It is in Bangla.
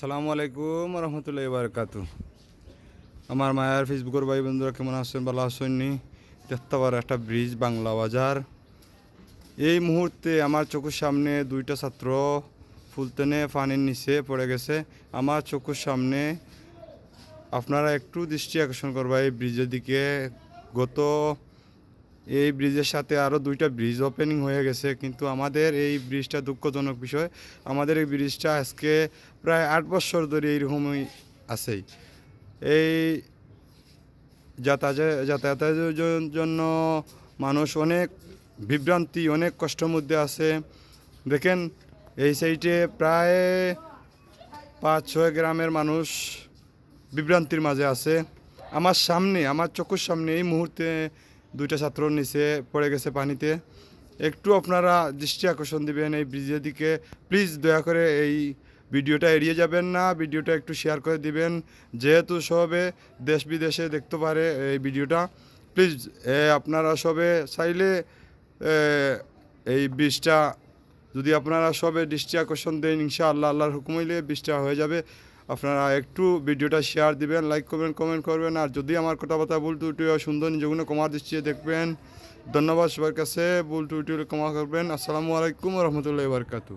সালামু আলাইকুম রহমতুল্লাহ বারকাতু আমার মায়ের ফেসবুকের ভাই বন্ধুরা কেমন আছেন? ভালো আসেননি পারো একটা ব্রিজ বাংলা বাজার। এই মুহূর্তে আমার চোখের সামনে দুইটা ছাত্র ফুলতেনে পানির নিচে পড়ে গেছে। আমার চোখের সামনে আপনারা একটু দৃষ্টি আকর্ষণ করবা এই ব্রিজের দিকে। গত এই ব্রিজের সাথে আরও দুইটা ব্রিজ ওপেনিং হয়ে গেছে। কিন্তু আমাদের এই ব্রিজটা দুঃখজনক বিষয়। আমাদের এই ব্রিজটা আজকে প্রায় আট বছর ধরে এইরকমই আছেই। এই যাতায়াত, যাতায়াতের জন্য মানুষ অনেক বিভ্রান্তি, অনেক কষ্টের মধ্যে আছে। দেখেন, এই সাইডে প্রায় পাঁচ ছয় গ্রামের মানুষ বিভ্রান্তির মাঝে আছে। আমার সামনে, আমার চোখের সামনে এই মুহূর্তে দুইটা ছাত্র নিচে পড়ে গেছে পানিতে। একটু আপনারা দৃষ্টি আকর্ষণ দিবেন এই ব্রিজের দিকে। প্লিজ দয়া করে এই ভিডিওটা এড়িয়ে যাবেন না, ভিডিওটা একটু শেয়ার করে দিবেন। যেহেতু সবে দেশ বিদেশে দেখতে পারে এই ভিডিওটা। প্লিজ আপনারা সবে চাইলে এই ব্রিজটা যদি আপনারা সবে দৃষ্টি আকর্ষণ দেন, ইনশাআল্লাহ, আল্লাহর হুকুম হইলে বৃষ্টিটা হয়ে যাবে। আপনারা একটু ভিডিওটা শেয়ার দিবেন লাইক করবেন কমেন্ট করবেন। আর যদি আমার কথাবার্তা ভুল টুটি সুন্দর নিজগুলো কমার দৃষ্টিতে দেখবেন। ধন্যবাদ সবার কাছে। ভুল টু হলে ক্ষমা করবেন। আসসালামু আলাইকুম রহমতুল্লাহ বারকাতু